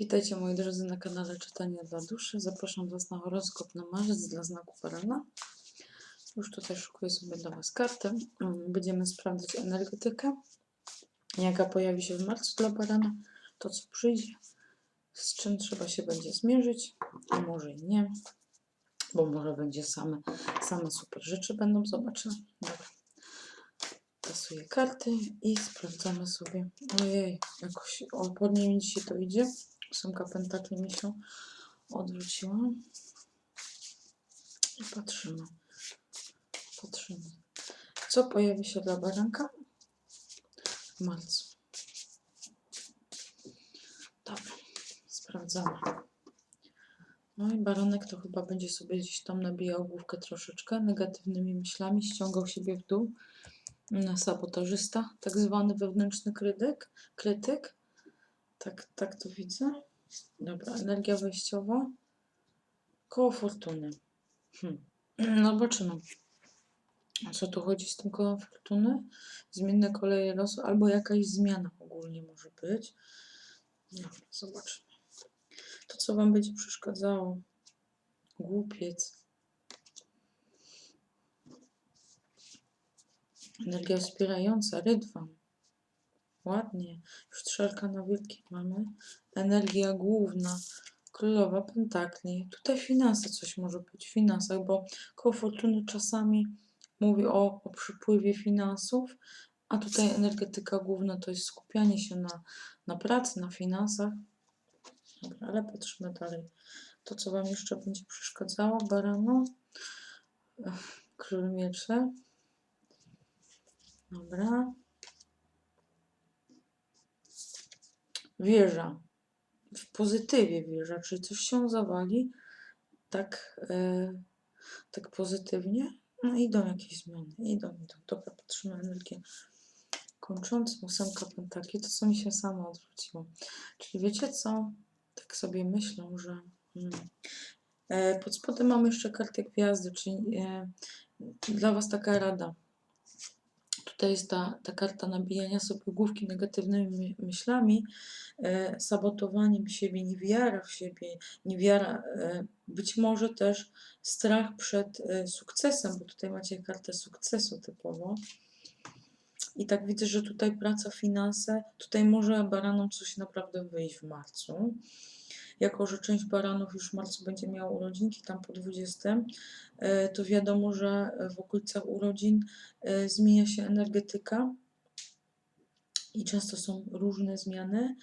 Witajcie moi drodzy na kanale Czytania dla Duszy. Zapraszam Was na horoskop na marzec dla znaku Barana. Już tutaj szykuję sobie dla Was kartę. Mm, Będziemy sprawdzać energetykę, jaka pojawi się w marcu dla Barana, to co przyjdzie, z czym trzeba się będzie zmierzyć, a może i nie, bo może będzie same, same super rzeczy będą, zobaczymy. Dobra. Tasuję karty i sprawdzamy sobie. Ojej, jakoś opornie mi dzisiaj to idzie. Ósemka pentakli mi się odwróciła. I patrzymy. Patrzymy. Co pojawi się dla baranka w marcu? Dobra, sprawdzamy. No i baranek to chyba będzie sobie gdzieś tam nabijał główkę troszeczkę negatywnymi myślami, ściągał siebie w dół. Sabotażysta, tak zwany wewnętrzny krytyk. krytyk. Tak, tak to widzę. Dobra, energia wejściowa. Koło fortuny. Hmm. No zobaczymy. O co tu chodzi z tym kołem fortuny? Zmienne koleje losu, albo jakaś zmiana ogólnie może być. No, zobaczymy. To, co Wam będzie przeszkadzało. Głupiec. Energia wspierająca, rydwan. Ładnie. Już trzelka na wielkie mamy. Energia główna. Królowa Pentakli. Tutaj finanse coś może być w finansach, bo koło fortuny czasami mówi o, o przypływie finansów, a tutaj energetyka główna to jest skupianie się na, na pracy, na finansach. Dobra, ale patrzymy dalej. To, co Wam jeszcze będzie przeszkadzało, barano. Król miecze. Dobra. Wieża. W pozytywie wieża, czyli coś się zawali tak, e, tak pozytywnie. No idą jakieś zmiany. Idą, idą. Dobra, patrzymy energię kończącą. Ósemka pentakli. To, co mi się samo odwróciło. Czyli wiecie co? Tak sobie myślę, że... Hmm. E, pod spodem mamy jeszcze kartę gwiazdy, czyli e, dla Was taka rada tutaj jest ta, ta karta nabijania sobie główki negatywnymi my- myślami, e, sabotowaniem siebie, niewiara w siebie, niewiara, e, być może też strach przed e, sukcesem, bo tutaj macie kartę sukcesu typowo. I tak widzę, że tutaj praca, finanse, tutaj może baranom coś naprawdę wyjść w marcu. Jako, że część baranów już w marcu będzie miała urodzinki, tam po 20, e, to wiadomo, że w okolicach urodzin e, zmienia się energetyka i często są różne zmiany,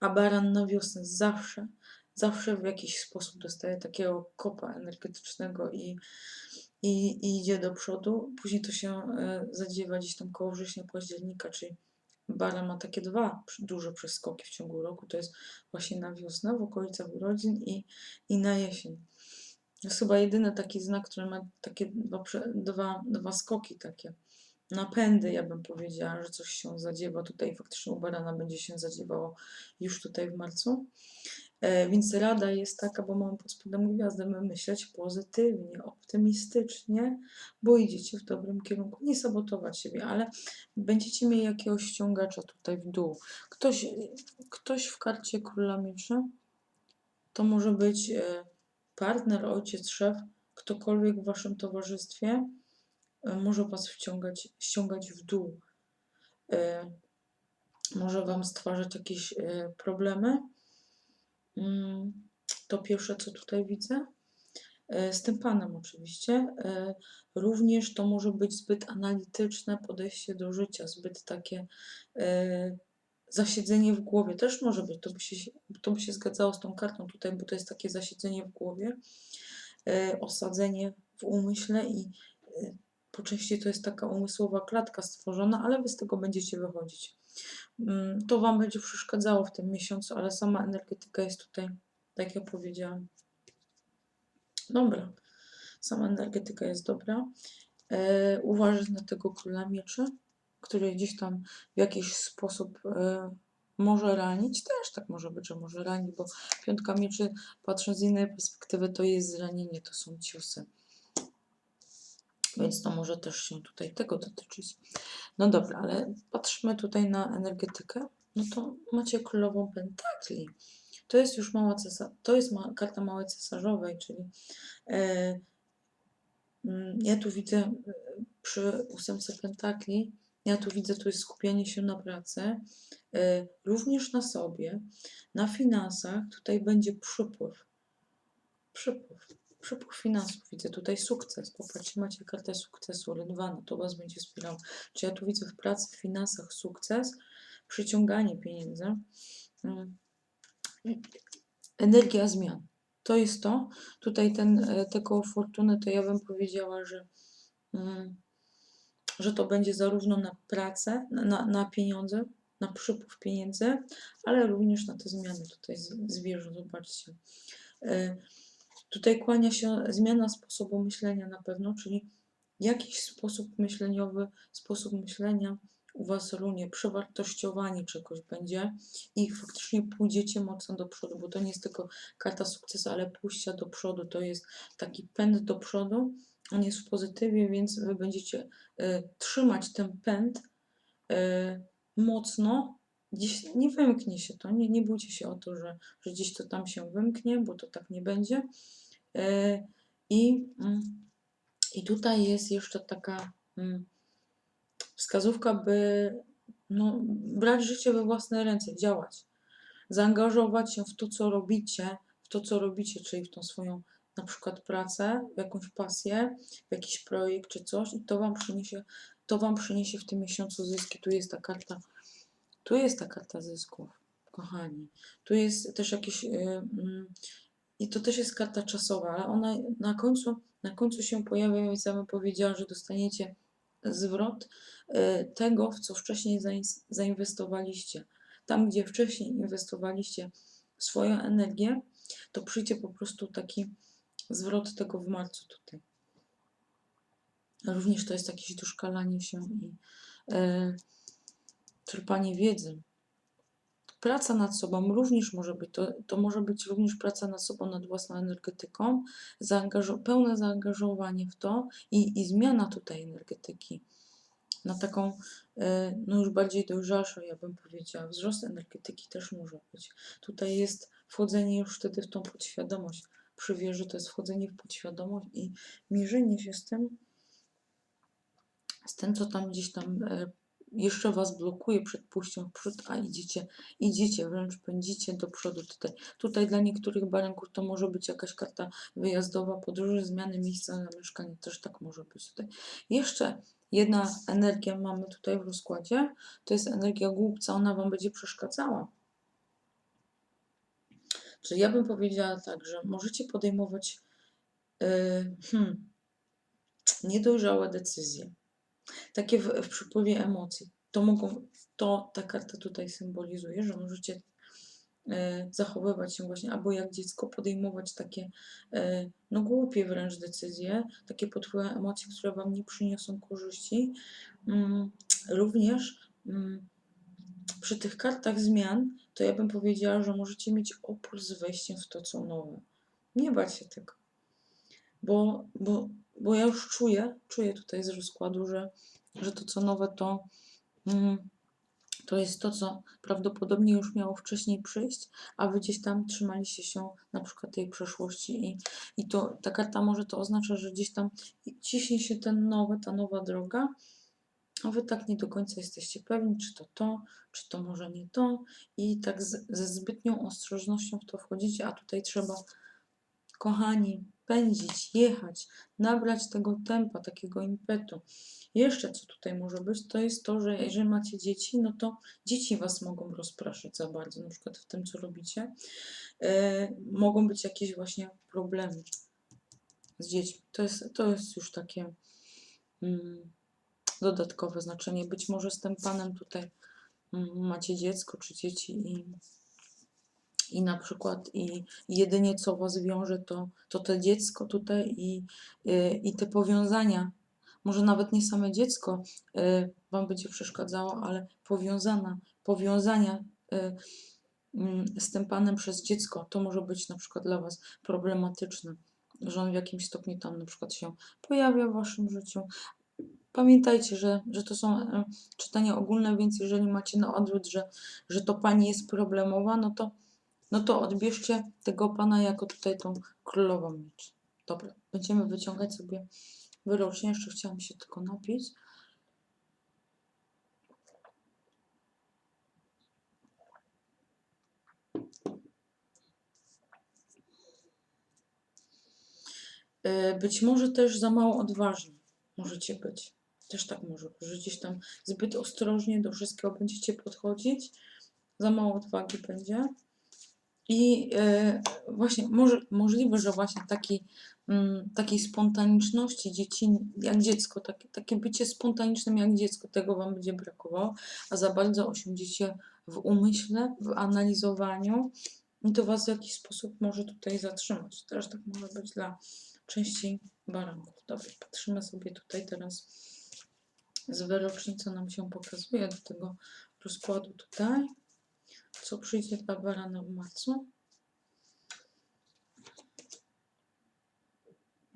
a baran na wiosnę zawsze, zawsze w jakiś sposób dostaje takiego kopa energetycznego i, i, i idzie do przodu. Później to się e, zadziewa gdzieś tam koło września, października, czyli baran ma takie dwa duże przeskoki w ciągu roku. To jest właśnie na wiosnę, w okolicach urodzin i, i na jesień. To jest chyba jedyny taki znak, który ma takie dwa, dwa, dwa skoki takie napędy, ja bym powiedziała, że coś się zadziewa tutaj, faktycznie u barana będzie się zadziewało już tutaj w marcu. E, więc rada jest taka, bo mamy pod spodem gwiazdę, my myśleć pozytywnie, optymistycznie, bo idziecie w dobrym kierunku. Nie sabotować siebie, ale będziecie mieli jakiegoś ściągacza tutaj w dół. Ktoś, ktoś w karcie króla mieczy, to może być e, partner, ojciec, szef, ktokolwiek w waszym towarzystwie, e, może Was wciągać, ściągać w dół. Może Wam stwarzać jakieś problemy. Mm, To pierwsze, co tutaj widzę. E, Z tym panem oczywiście. E, Również to może być zbyt analityczne podejście do życia, zbyt takie e, zasiedzenie w głowie. Też może być, to by się, to by się zgadzało z tą kartą tutaj, bo to jest takie zasiedzenie w głowie, osadzenie w umyśle i po części to jest taka umysłowa klatka stworzona, ale wy z tego będziecie wychodzić. Mm, To Wam będzie przeszkadzało w tym miesiącu, ale sama energetyka jest tutaj, tak jak powiedziałam. Dobra, sama energetyka jest dobra. E, uważać na tego króla mieczy, który gdzieś tam w jakiś sposób e, może ranić. Też tak może być, że może ranić, bo piątka mieczy, patrząc z innej perspektywy, to jest zranienie, to są ciosy. Więc to może też się tutaj tego dotyczyć. No dobra, ale patrzmy tutaj na energetykę. No to macie królową pentakli. to jest już mała cesarz, to jest ma, karta małej cesarzowej, czyli e, mm, ja tu widzę e, przy ósemce pentakli, ja tu widzę, tu jest skupienie się na pracy, e, również na sobie, na finansach, tutaj będzie przypływ. Przypływ. Przypływ finansów. Widzę tutaj sukces. Popatrzcie, macie kartę sukcesu, rydwana, to Was będzie wspierało. Czy ja tu widzę w pracy, w finansach sukces, przyciąganie pieniędzy, mm, energia zmian. To jest to. Tutaj ten, te koło fortuny, to ja bym powiedziała, że, mm, że to będzie zarówno na pracę, na- na, na pieniądze, na przypływ pieniędzy, ale również na te zmiany tutaj z- zwierząt. Zobaczcie. E, Tutaj kłania się zmiana sposobu myślenia na pewno, czyli jakiś sposób myśleniowy, sposób myślenia u Was runie, przewartościowanie czegoś będzie i faktycznie pójdziecie mocno do przodu, bo to nie jest tylko karta sukcesu, ale pójścia do przodu, to jest taki pęd do przodu, on jest w pozytywie, więc Wy będziecie y, trzymać ten pęd y, mocno, gdzieś nie wymknie się to, nie, nie bójcie się o to, że, że gdzieś to tam się wymknie, bo to tak nie będzie. Y, I, mm, I tutaj jest jeszcze taka mm, wskazówka, by no, brać życie we własne ręce, działać, zaangażować się w to, co robicie, w to, co robicie, czyli w tą swoją na przykład pracę, w jakąś pasję, w jakiś projekt czy coś i to wam przyniesie, to wam przyniesie w tym miesiącu zyski. Tu jest ta karta, tu jest ta karta zysków, kochani. Tu jest też jakieś yy, mm, i to też jest karta czasowa, ale ona na końcu, na końcu się pojawia, więc ja bym powiedziała, że dostaniecie zwrot y, tego, w co wcześniej zain- zainwestowaliście. Tam, gdzie wcześniej inwestowaliście swoją energię, to przyjdzie po prostu taki zwrot tego w marcu tutaj. Również to jest jakieś doszkalanie się i e, czerpanie wiedzy. Praca nad sobą również może być, to, to może być również praca nad sobą, nad własną energetyką, zaangażo- pełne zaangażowanie w to i, i zmiana tutaj energetyki na taką, e, no już bardziej dojrzalszą, ja bym powiedziała. Wzrost energetyki też może być. Tutaj jest wchodzenie już wtedy w tą podświadomość. Przy to jest wchodzenie w podświadomość i mierzenie się z tym, z tym, co tam gdzieś tam e, jeszcze Was blokuje przed pójściem w przód, a idziecie, idziecie, wręcz pędzicie do przodu tutaj. Tutaj dla niektórych baranków to może być jakaś karta wyjazdowa, podróży, zmiany miejsca zamieszkania, też tak może być tutaj. Jeszcze jedna energia mamy tutaj w rozkładzie, to jest energia głupca, ona Wam będzie przeszkadzała. Czyli ja bym powiedziała tak, że możecie podejmować yy, hmm, niedojrzałe decyzje, takie w, w przypływie emocji. To mogą, to ta karta tutaj symbolizuje, że możecie e, zachowywać się właśnie, albo jak dziecko podejmować takie e, no głupie wręcz decyzje, takie pod wpływem emocji, które wam nie przyniosą korzyści. Mm, również mm, przy tych kartach zmian, to ja bym powiedziała, że możecie mieć opór z wejściem w to, co nowe. Nie bać się tego. Bo, bo, bo ja już czuję, czuję tutaj z rozkładu, że, że to, co nowe, to, mm, to jest to, co prawdopodobnie już miało wcześniej przyjść, a wy gdzieś tam trzymaliście się na przykład tej przeszłości i, i to ta karta może to oznacza, że gdzieś tam ciśnie się ten nowy, ta nowa droga, a wy tak nie do końca jesteście pewni, czy to to, czy to może nie to i tak z, ze zbytnią ostrożnością w to wchodzicie, a tutaj trzeba, kochani, pędzić, jechać, nabrać tego tempa, takiego impetu. Jeszcze co tutaj może być, to jest to, że jeżeli macie dzieci, no to dzieci was mogą rozpraszać za bardzo, na przykład w tym, co robicie. E, mogą być jakieś właśnie problemy z dziećmi. To jest, to jest już takie mm, dodatkowe znaczenie. Być może z tym panem tutaj mm, macie dziecko czy dzieci i, i na przykład i, i jedynie co was wiąże to, to to dziecko tutaj i, y, i te powiązania. Może nawet nie same dziecko y, wam będzie przeszkadzało, ale powiązana, powiązania y, mm, z tym panem przez dziecko, to może być na przykład dla was problematyczne, że on w jakimś stopniu tam na przykład się pojawia w waszym życiu. Pamiętajcie, że, że to są e, czytania ogólne, więc jeżeli macie na odwrót, że, że to pani jest problemowa, no to no to odbierzcie tego pana jako tutaj tą królową miecz. Dobra, będziemy wyciągać sobie wyrocznie. Jeszcze chciałam się tylko napić. E, Być może też za mało odważni możecie być. Też tak może że gdzieś tam zbyt ostrożnie do wszystkiego będziecie podchodzić. Za mało odwagi będzie. I e, właśnie może, możliwe, że właśnie taki, mm, takiej spontaniczności dzieci, jak dziecko, takie, takie bycie spontanicznym jak dziecko, tego Wam będzie brakowało, a za bardzo osiądziecie w umyśle, w analizowaniu i to Was w jakiś sposób może tutaj zatrzymać. Też tak może być dla części baranków. Dobrze, patrzymy sobie tutaj teraz z wyroczni, co nam się pokazuje do tego rozkładu tutaj. Co przyjdzie dla barana w marcu?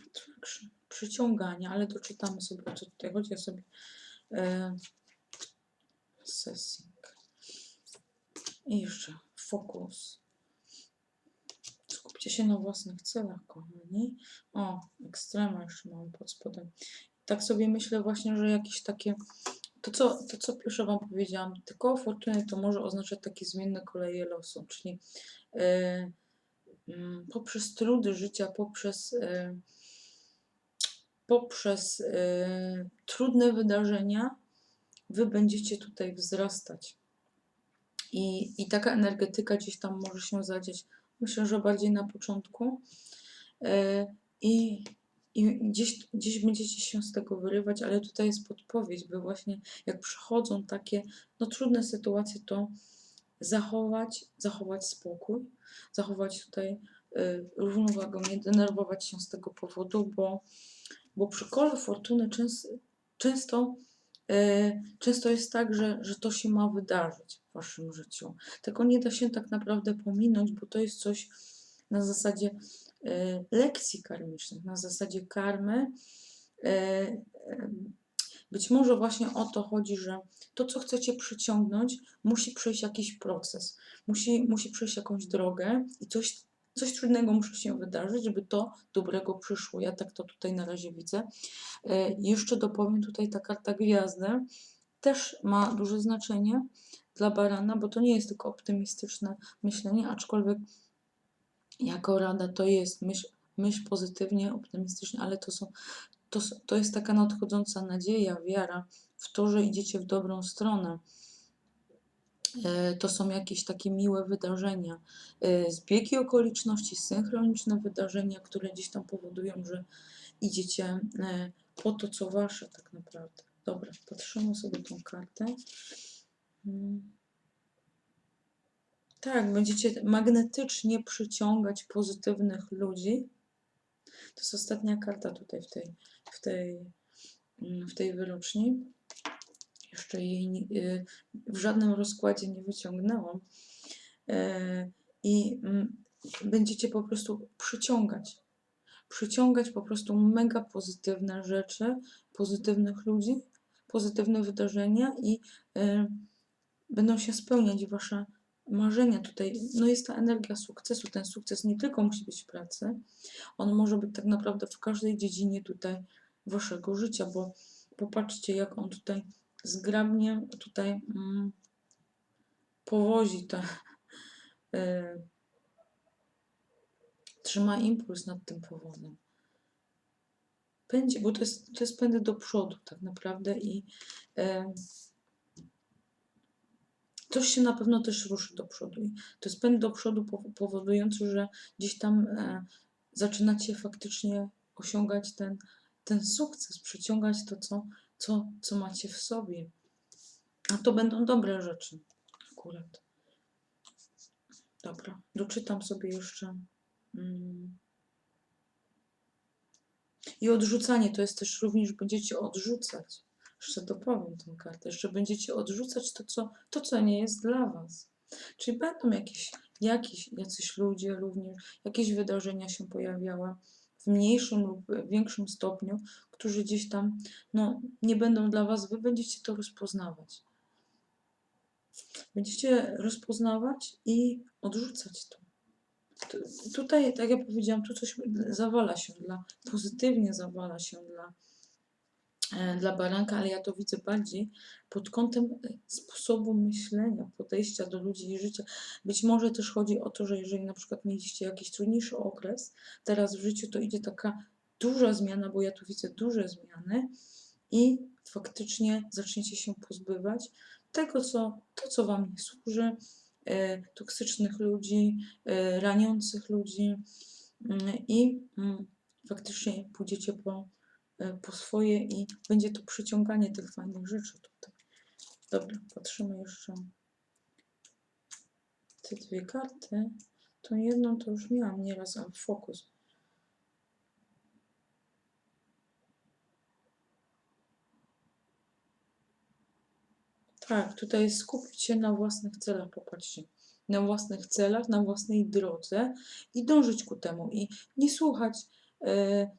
Attraction. Przyciąganie, ale doczytamy sobie co tutaj chodzi. Ja sobie e, sessing. I jeszcze fokus. Skupcie się na własnych celach, kochani. O, ekstrema jeszcze mam pod spodem. Tak sobie myślę właśnie, że jakieś takie to co, to, co pierwsze Wam powiedziałam, te koło fortuny to może oznaczać takie zmienne koleje losu, czyli e, mm, poprzez trudy życia, poprzez, e, poprzez e, trudne wydarzenia, Wy będziecie tutaj wzrastać. I, I taka energetyka gdzieś tam może się zadzieć, myślę, że bardziej na początku. E, I i gdzieś, gdzieś będziecie się z tego wyrywać, ale tutaj jest podpowiedź, by właśnie jak przychodzą takie no, trudne sytuacje, to zachować, zachować spokój, zachować tutaj y, równowagę, nie denerwować się z tego powodu, bo, bo przy kole fortuny często, często, y, często jest tak, że, że to się ma wydarzyć w waszym życiu. Tego nie da się tak naprawdę pominąć, bo to jest coś na zasadzie lekcji karmicznych, na zasadzie karmy. Y, y, być może właśnie o to chodzi, że to, co chcecie przyciągnąć, musi przejść jakiś proces, musi, musi przejść jakąś drogę i coś, coś trudnego musi się wydarzyć, żeby to dobrego przyszło. Ja tak to tutaj na razie widzę. Jeszcze dopowiem tutaj ta karta gwiazdy też ma duże znaczenie dla barana, bo to nie jest tylko optymistyczne myślenie, aczkolwiek jako rada to jest myśl, myśl pozytywnie, optymistycznie, ale to, są, to, to jest taka nadchodząca nadzieja, wiara w to, że idziecie w dobrą stronę. E, to są jakieś takie miłe wydarzenia, e, zbiegi okoliczności, synchroniczne wydarzenia, które gdzieś tam powodują, że idziecie e, po to, co wasze tak naprawdę. Dobra, patrzymy sobie tą kartę. Tak, będziecie magnetycznie przyciągać pozytywnych ludzi. To jest ostatnia karta tutaj w tej, w tej, mm, w tej wyroczni. Jeszcze jej y, w żadnym rozkładzie nie wyciągnęłam. E, I mm, będziecie po prostu przyciągać. Przyciągać po prostu mega pozytywne rzeczy, pozytywnych ludzi, pozytywne wydarzenia i y, będą się spełniać wasze marzenia tutaj, no jest ta energia sukcesu. Ten sukces nie tylko musi być w pracy, on może być tak naprawdę w każdej dziedzinie tutaj waszego życia, bo popatrzcie, jak on tutaj zgrabnie tutaj mm, powozi te, y, trzyma impuls nad tym powodem. Pędzi, bo to jest, to jest pędy do przodu tak naprawdę i y, coś się na pewno też ruszy do przodu. I to jest pęd do przodu powodujący, że gdzieś tam e, zaczynacie faktycznie osiągać ten, ten sukces, przyciągać to, co, co, co macie w sobie. A to będą dobre rzeczy akurat. Dobra, doczytam sobie jeszcze. Mm. I odrzucanie to jest też również, będziecie odrzucać jeszcze dopowiem tę kartę, jeszcze będziecie odrzucać to, co, to, co nie jest dla Was. Czyli będą jakieś, jakieś jacyś ludzie również, jakieś wydarzenia się pojawiały w mniejszym lub większym stopniu, którzy gdzieś tam no, nie będą dla Was, Wy będziecie to rozpoznawać. Będziecie rozpoznawać i odrzucać to. Tu- Tutaj, tak jak powiedziałam, tu coś zawala się dla, pozytywnie zawala się dla, dla baranka, ale ja to widzę bardziej pod kątem e, sposobu myślenia, podejścia do ludzi i życia. Być może też chodzi o to, że jeżeli na przykład mieliście jakiś trudniejszy okres, teraz w życiu to idzie taka duża zmiana, bo ja tu widzę duże zmiany i faktycznie zaczniecie się pozbywać tego, co, to, co wam nie służy, e, toksycznych ludzi, e, raniących ludzi mm, i mm, faktycznie pójdziecie po, e, po swoje i będzie to przyciąganie tych fajnych rzeczy tutaj. Dobra, patrzymy jeszcze te dwie karty. Tą jedną to już miałam nieraz, ale fokus. Tak, tutaj skupić się na własnych celach, popatrzcie. Na własnych celach, na własnej drodze i dążyć ku temu. I nie słuchać e,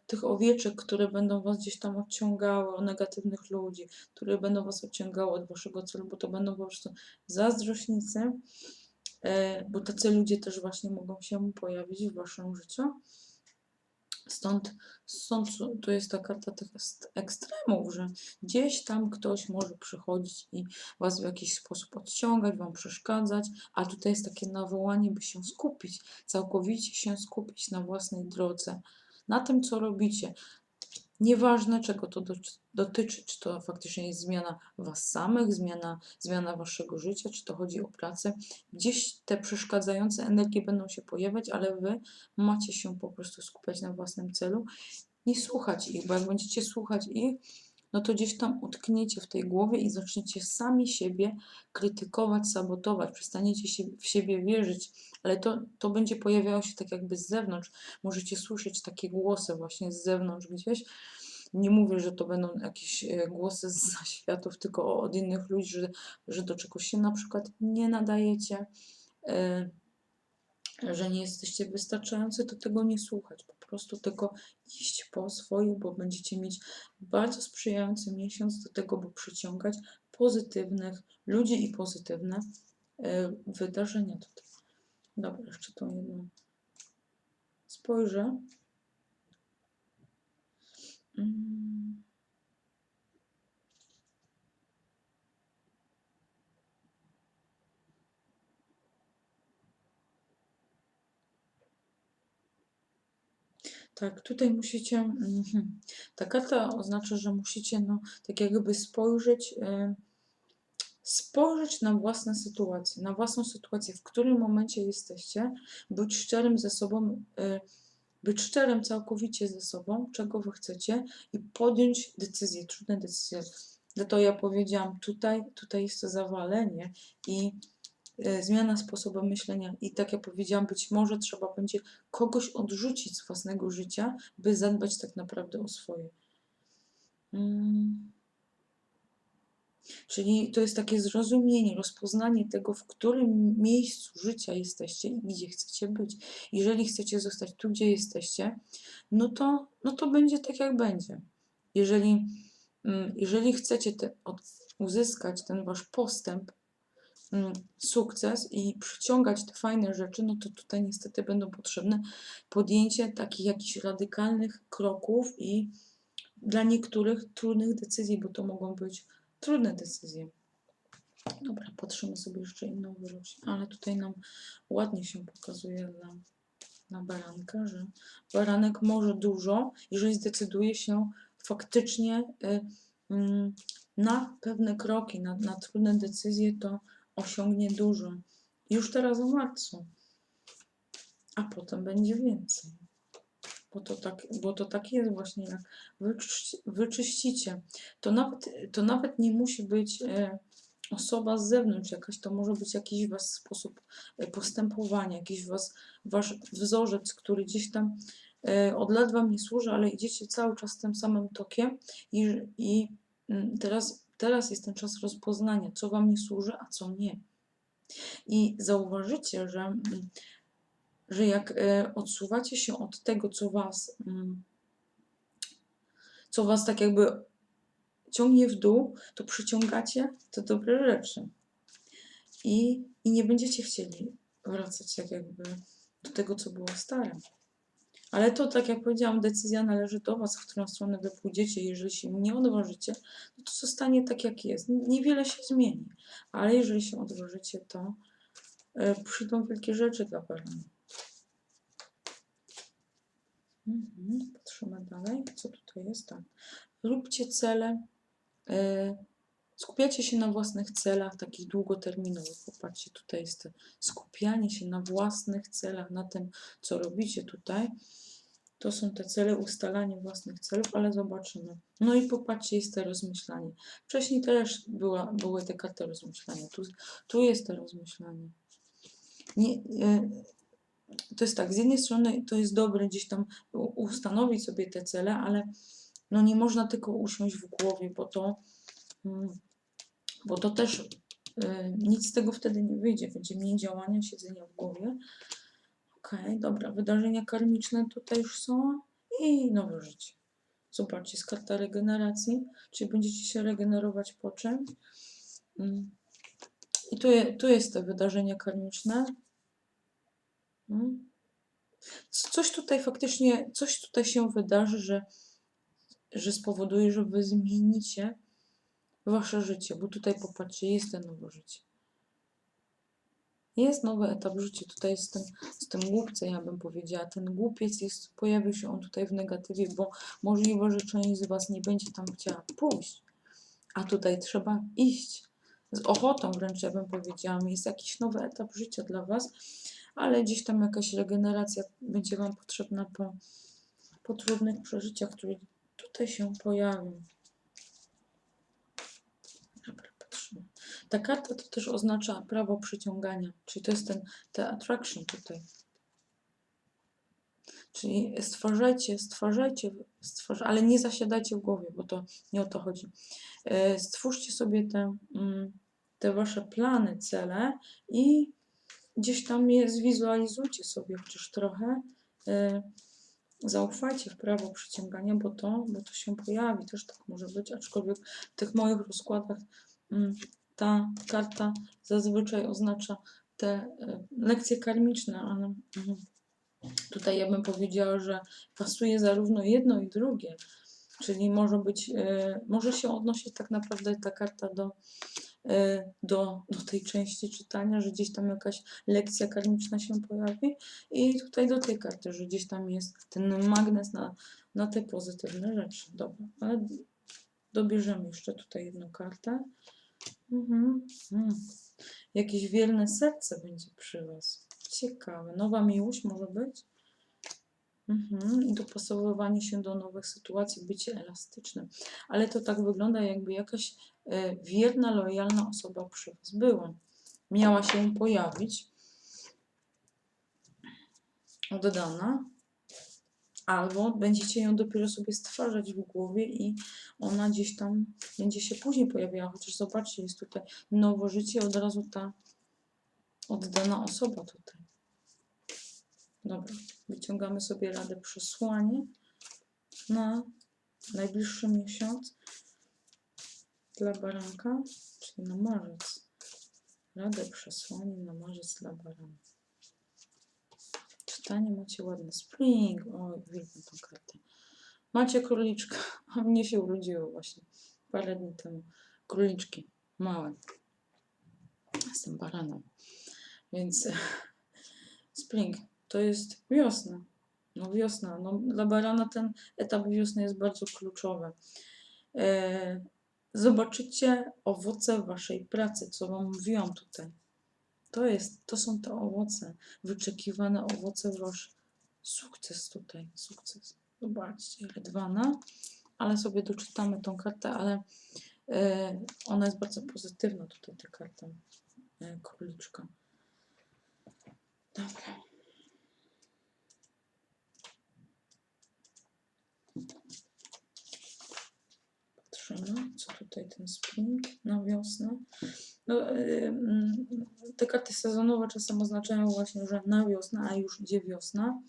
tych owieczek, które będą was gdzieś tam odciągały, o negatywnych ludzi, które będą was odciągały od waszego celu, bo to będą po prostu zazdrośnicy, e, bo tacy ludzie też właśnie mogą się pojawić w waszym życiu. Stąd, stąd to jest ta karta tych ekstremów, że gdzieś tam ktoś może przychodzić i was w jakiś sposób odciągać, wam przeszkadzać, a tutaj jest takie nawołanie, by się skupić, całkowicie się skupić na własnej drodze, na tym, co robicie. Nieważne, czego to do- dotyczy, czy to faktycznie jest zmiana was samych, zmiana, zmiana waszego życia, czy to chodzi o pracę. Gdzieś te przeszkadzające energie będą się pojawiać, ale wy macie się po prostu skupiać na własnym celu, nie słuchać ich, bo jak będziecie słuchać ich, no to gdzieś tam utkniecie w tej głowie i zaczniecie sami siebie krytykować, sabotować, przestaniecie się, w siebie wierzyć, ale to, to będzie pojawiało się tak jakby z zewnątrz. Możecie słyszeć takie głosy właśnie z zewnątrz gdzieś. Nie mówię, że to będą jakieś e, głosy z zaświatów, tylko od innych ludzi, że, że do czegoś się na przykład nie nadajecie. e, że nie jesteście wystarczający, to tego nie słuchać. Po prostu tylko iść po swoje, bo będziecie mieć bardzo sprzyjający miesiąc do tego, by przyciągać pozytywnych ludzi i pozytywne e, wydarzenia tutaj. Dobra, jeszcze tą jedną spojrzę. Mm. Tak, tutaj musicie. mhm. Ta karta oznacza, że musicie, no, tak jakby spojrzeć, e, spojrzeć na własne sytuacje, na własną sytuację, w którym momencie jesteście, być szczerym ze sobą, e, być szczerym całkowicie ze sobą, czego wy chcecie i podjąć decyzje, trudne decyzje. Dlatego ja powiedziałam, tutaj, tutaj jest to zawalenie i zmiana sposobu myślenia. I tak jak powiedziałam, być może trzeba będzie kogoś odrzucić z własnego życia, by zadbać tak naprawdę o swoje. Mm. Czyli to jest takie zrozumienie, rozpoznanie tego, w którym miejscu życia jesteście i gdzie chcecie być. Jeżeli chcecie zostać tu, gdzie jesteście, no to, no to będzie tak, jak będzie. Jeżeli, mm, jeżeli chcecie te, uzyskać ten wasz postęp, sukces i przyciągać te fajne rzeczy, no to tutaj niestety będą potrzebne podjęcie takich jakichś radykalnych kroków i dla niektórych trudnych decyzji, bo to mogą być trudne decyzje. Dobra, patrzymy sobie jeszcze inną wyrocznię, ale tutaj nam ładnie się pokazuje dla, dla baranka, że baranek może dużo, jeżeli zdecyduje się faktycznie y, mm, na pewne kroki, na, na trudne decyzje, to osiągnie dużo. Już teraz w marcu, a potem będzie więcej. Bo to tak, bo to tak jest właśnie, jak wyczyści, wyczyścicie. To nawet, to nawet nie musi być e, osoba z zewnątrz jakaś, to może być jakiś wasz sposób e, postępowania, jakiś was, wasz wzorzec, który gdzieś tam e, od lat wam nie służy, ale idziecie cały czas tym samym tokiem i, i mm, teraz, teraz jest ten czas rozpoznania, co wam nie służy, a co nie. I zauważycie, że mm, że jak e, odsuwacie się od tego, co was, mm, co was tak jakby ciągnie w dół, to przyciągacie te dobre rzeczy. I, i nie będziecie chcieli wracać tak jakby do tego, co było stare. Ale to, tak jak powiedziałam, decyzja należy do Was, w którą stronę Wy pójdziecie. Jeżeli się nie odważycie, no to zostanie tak, jak jest. Niewiele się zmieni. Ale jeżeli się odważycie, to e, przyjdą wielkie rzeczy dla Barana. Mhm, patrzymy dalej. Co tutaj jest? Tak. Róbcie cele. E, skupiacie się na własnych celach, takich długoterminowych. Popatrzcie, tutaj jest skupianie się na własnych celach, na tym, co robicie tutaj. To są te cele, ustalanie własnych celów, ale zobaczymy. No i popatrzcie, jest to rozmyślanie. Wcześniej też była, były te karty rozmyślania. Tu, tu jest to rozmyślanie. Nie, e, to jest tak, z jednej strony to jest dobre gdzieś tam ustanowić sobie te cele, ale no nie można tylko usiąść w głowie, bo to, bo to też y, nic z tego wtedy nie wyjdzie. Będzie mniej działania, siedzenia w głowie. Okej, dobra, wydarzenia karmiczne tutaj już są i nowe życie. Zobaczcie, jest karta regeneracji, czyli będziecie się regenerować po czym. Mm. I tu, je, tu jest te wydarzenia karmiczne. Mm. Coś tutaj faktycznie, coś tutaj się wydarzy, że, że spowoduje, że wy zmienicie wasze życie, bo tutaj popatrzcie, jest ten nowe życie. Jest nowy etap życia. Tutaj jest ten, z tym głupcem, ja bym powiedziała. Ten głupiec jest, pojawił się on tutaj w negatywie, bo możliwe, że część z was nie będzie tam chciała pójść. A tutaj trzeba iść. Z ochotą wręcz, ja bym powiedziała. Jest jakiś nowy etap życia dla was, ale gdzieś tam jakaś regeneracja będzie wam potrzebna po, po trudnych przeżyciach, które tutaj się pojawią. Dobra, patrzymy. Ta karta to też oznacza prawo przyciągania, czyli to jest ten, te attraction tutaj. Czyli stwarzajcie, stwarzajcie, stwarz, ale nie zasiadajcie w głowie, bo to nie o to chodzi. E, Stwórzcie sobie te, mm, te wasze plany, cele i gdzieś tam je zwizualizujcie sobie chociaż trochę. E, Zaufajcie w prawo przyciągania, bo to, bo to się pojawi, też tak może być, aczkolwiek w tych moich rozkładach mm, ta karta zazwyczaj oznacza te e, lekcje karmiczne, ale mhm, tutaj ja bym powiedziała, że pasuje zarówno jedno i drugie, czyli może być, e, może się odnosić tak naprawdę ta karta do, e, do, do tej części czytania, że gdzieś tam jakaś lekcja karmiczna się pojawi i tutaj do tej karty, że gdzieś tam jest ten magnes na, na te pozytywne rzeczy. Dobra, ale dobierzemy jeszcze tutaj jedną kartę. Mhm. Mm. Jakieś wierne serce będzie przy Was. Ciekawe. Nowa miłość może być? Mhm. Dopasowywanie się do nowych sytuacji, bycie elastycznym. Ale to tak wygląda, jakby jakaś e, wierna, lojalna osoba przy Was była. Miała się pojawić. Oddana. Albo będziecie ją dopiero sobie stwarzać w głowie i ona gdzieś tam będzie się później pojawiała. Chociaż zobaczcie, jest tutaj nowe życie, od razu ta oddana osoba tutaj. Dobra, wyciągamy sobie radę przesłanie na najbliższy miesiąc dla baranka, czyli na marzec. Radę przesłanie na marzec dla baranka. Czytanie macie ładne. Spring. Oj, uwielbiam tą kartę. Macie króliczka. A mnie się urodziło właśnie parę dni temu. Króliczki. Małe. Jestem baranem. Więc spring to jest wiosna. No wiosna. No, dla barana ten etap wiosny jest bardzo kluczowy. E, zobaczycie owoce waszej pracy, co wam mówiłam tutaj. To jest, to są te owoce, wyczekiwane owoce wasz sukces tutaj, sukces. Zobaczcie, Redwana, ale sobie doczytamy tą kartę, ale e, ona jest bardzo pozytywna tutaj, ta karta e, króliczka. Dobra. Patrzymy, co tutaj ten spring na wiosnę. No, y, mm, te karty sezonowe czasem oznaczają właśnie, że na wiosnę, a już idzie wiosna,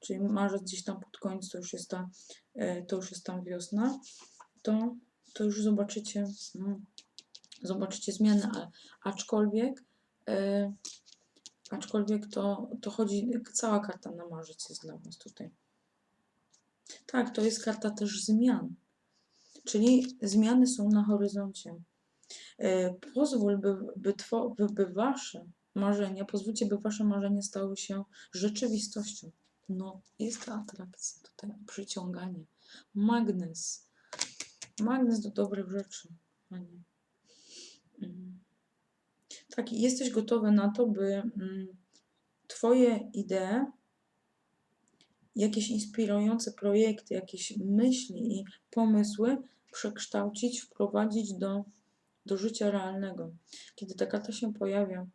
czyli marzec gdzieś tam pod koniec to już jest ta, y, to już jest tam wiosna, to, to już zobaczycie, no, zobaczycie zmiany, ale aczkolwiek y, Aczkolwiek to, to chodzi, cała karta na marzec jest dla Was tutaj. Tak, to jest karta też zmian. Czyli zmiany są na horyzoncie. E, Pozwól, by, by, two, by, by Wasze marzenia, pozwólcie, by Wasze marzenia stały się rzeczywistością. No, jest atrakcja tutaj, przyciąganie. Magnes. Magnes do dobrych rzeczy. Panie. Mm. Tak, jesteś gotowy na to, by mm, Twoje idee, jakieś inspirujące projekty, jakieś myśli i pomysły przekształcić, wprowadzić do, do życia realnego. Kiedy ta karta się pojawia,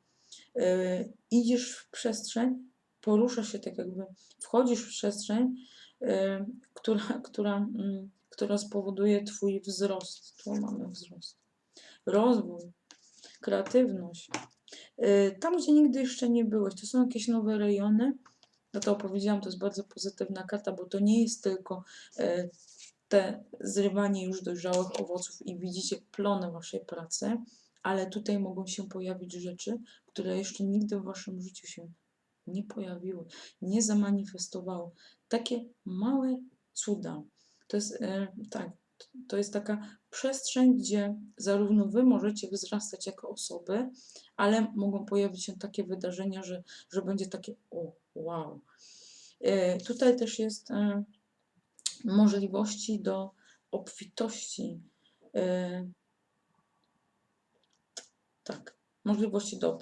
yy, idziesz w przestrzeń, poruszasz się tak jakby, wchodzisz w przestrzeń, yy, która, która, mm, która spowoduje Twój wzrost. Tu mamy wzrost. Rozwój, kreatywność. Yy, Tam, gdzie nigdy jeszcze nie byłeś, to są jakieś nowe rejony. No to opowiedziałam, to jest bardzo pozytywna karta, bo to nie jest tylko yy, te zrywanie już dojrzałych owoców i widzicie plony waszej pracy, ale tutaj mogą się pojawić rzeczy, które jeszcze nigdy w waszym życiu się nie pojawiły, nie zamanifestowały. Takie małe cuda. To jest e, tak, to jest taka przestrzeń, gdzie zarówno wy możecie wzrastać jako osoby, ale mogą pojawić się takie wydarzenia, że, że będzie takie o, wow. E, Tutaj też jest e, możliwości do obfitości. e, Tak, możliwości do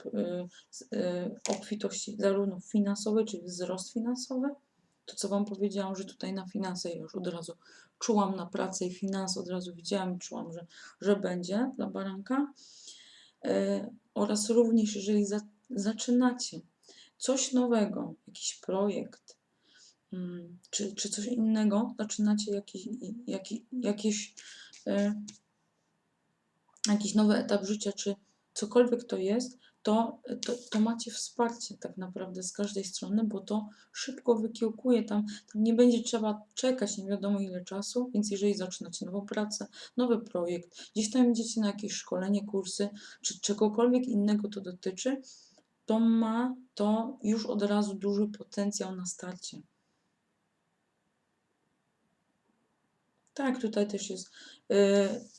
z- e, obfitości zarówno finansowej, czyli wzrost finansowy. To, co Wam powiedziałam, że tutaj na finanse ja już od razu czułam na pracę i finanse, od razu widziałam i czułam, że, że będzie dla baranka. Oraz również, jeżeli za, zaczynacie coś nowego, jakiś projekt, czy, czy coś innego, zaczynacie jakiś, jaki, jakiś, e, jakiś nowy etap życia, czy cokolwiek to jest, to, to, to macie wsparcie tak naprawdę z każdej strony, bo to szybko wykiełkuje. Tam, tam nie będzie trzeba czekać nie wiadomo ile czasu, więc jeżeli zaczynacie nową pracę, nowy projekt, gdzieś tam idziecie na jakieś szkolenie, kursy, czy czegokolwiek innego to dotyczy, to ma to już od razu duży potencjał na starcie. Tak, tutaj też jest, y,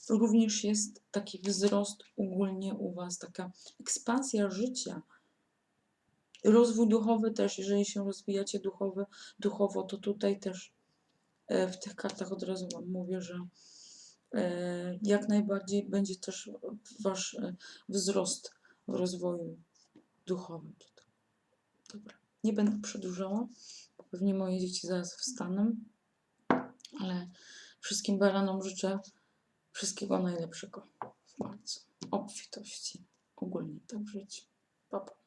również jest taki wzrost ogólnie u Was, taka ekspansja życia. Rozwój duchowy też, jeżeli się rozwijacie duchowy, duchowo, to tutaj też y, w tych kartach od razu Wam mówię, że y, jak najbardziej będzie też Wasz wzrost w rozwoju duchowym. Dobra, nie będę przedłużała, pewnie moje dzieci zaraz wstaną, ale wszystkim baranom życzę wszystkiego najlepszego w marcu. Obfitości ogólnie tak w życiu. Pa, pa.